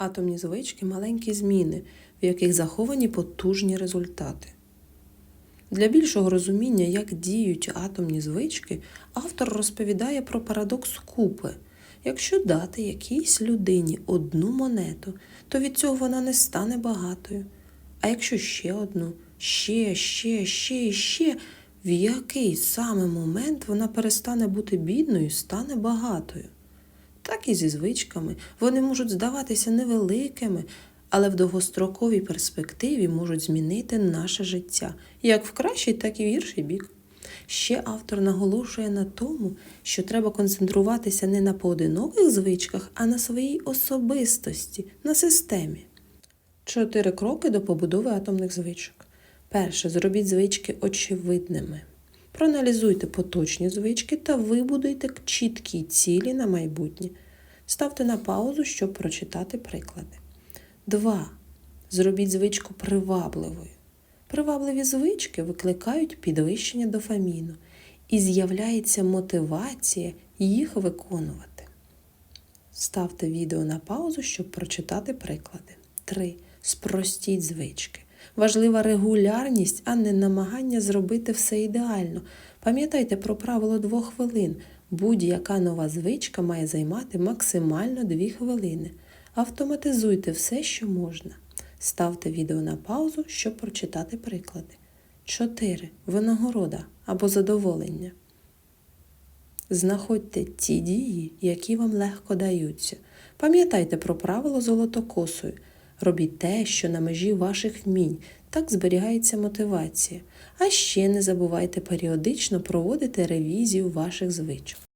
Атомні звички маленькі зміни, в яких заховані потужні результати. Для більшого розуміння, як діють атомні звички, автор розповідає про парадокс купи. Якщо дати якійсь людині одну монету, то від цього вона не стане багатою. А якщо ще одну, ще, ще, ще і ще, в який саме момент вона перестане бути бідною і стане багатою? Так і зі звичками вони можуть здаватися невеликими, але в довгостроковій перспективі можуть змінити наше життя як в кращий, так і в гірший бік. Ще автор наголошує на тому, що треба концентруватися не на поодиноких звичках, а на своїй особистості, на системі. Чотири кроки до побудови атомних звичок. Перше, зробіть звички очевидними. Проаналізуйте поточні звички та вибудуйте чіткі цілі на майбутнє. Ставте на паузу, щоб прочитати приклади. 2. Зробіть звичку привабливою. Привабливі звички викликають підвищення дофаміну і з'являється мотивація їх виконувати. Ставте відео на паузу, щоб прочитати приклади. 3. Спростіть звички. Важлива регулярність, а не намагання зробити все ідеально. Пам'ятайте про правило двох хвилин. Будь-яка нова звичка має займати максимально 2 хвилини. Автоматизуйте все, що можна. Ставте відео на паузу, щоб прочитати приклади. 4. Винагорода або задоволення. Знаходьте ті дії, які вам легко даються. Пам'ятайте про правило золотокосою. Робіть те, що на межі ваших вмінь, так зберігається мотивація. А ще не забувайте періодично проводити ревізію ваших звичок.